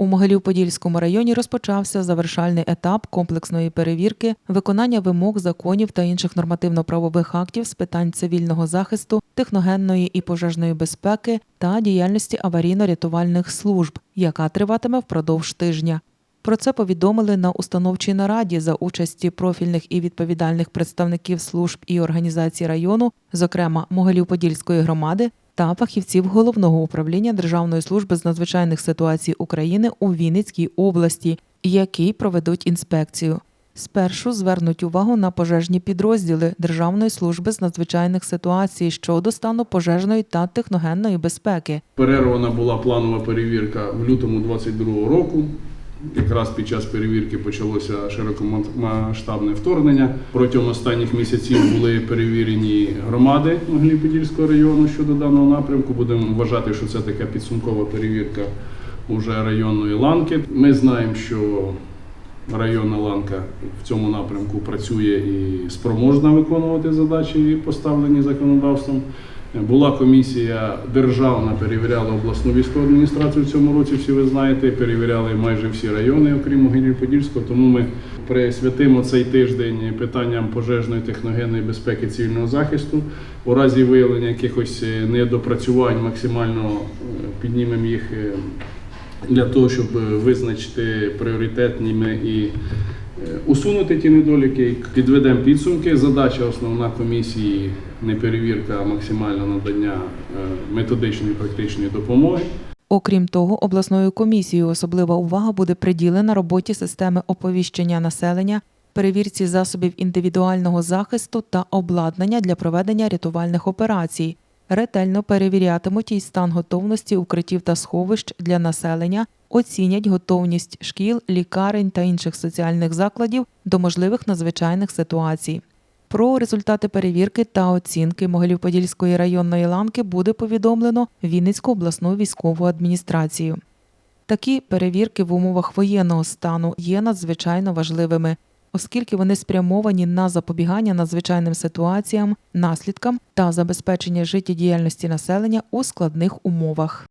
У Могилів-Подільському районі розпочався завершальний етап комплексної перевірки виконання вимог законів та інших нормативно-правових актів з питань цивільного захисту, техногенної і пожежної безпеки та діяльності аварійно-рятувальних служб, яка триватиме впродовж тижня. Про це повідомили на установчій нараді за участі профільних і відповідальних представників служб і організацій району, зокрема Могилів-Подільської громади та фахівців головного управління Державної служби з надзвичайних ситуацій України у Вінницькій області, які проведуть інспекцію. Спершу звернуть увагу на пожежні підрозділи Державної служби з надзвичайних ситуацій щодо стану пожежної та техногенної безпеки. Перервана була планова перевірка в лютому 22 року. Якраз під час перевірки почалося широкомасштабне вторгнення. Протягом останніх місяців були перевірені громади Могилів-Подільського району щодо даного напрямку. Будемо вважати, що це така підсумкова перевірка уже районної ланки. Ми знаємо, що районна ланка в цьому напрямку працює і спроможна виконувати задачі, поставлені законодавством. Була комісія державна, перевіряла обласну військову адміністрацію в цьому році. Всі ви знаєте, перевіряли майже всі райони, окрім Могилів-Подільського. Тому ми присвятимо цей тиждень питанням пожежної техногенної безпеки цивільного захисту. У разі виявлення якихось е, недопрацювань максимально е, піднімемо їх е, для того, щоб визначити пріоритетними і усунути ті недоліки. Підведемо підсумки. Задача основна комісії не перевірка, а максимальне надання е, методичної практичної допомоги. Окрім того, обласною комісією особлива увага буде приділена роботі системи оповіщення населення, перевірці засобів індивідуального захисту та обладнання для проведення рятувальних операцій. Ретельно перевірятимуть і стан готовності укриттів та сховищ для населення, оцінять готовність шкіл, лікарень та інших соціальних закладів до можливих надзвичайних ситуацій. Про результати перевірки та оцінки Могилів-Подільської районної ланки буде повідомлено Вінницьку обласну військову адміністрацію. Такі перевірки в умовах воєнного стану є надзвичайно важливими, оскільки вони спрямовані на запобігання надзвичайним ситуаціям, наслідкам та забезпечення життєдіяльності населення у складних умовах.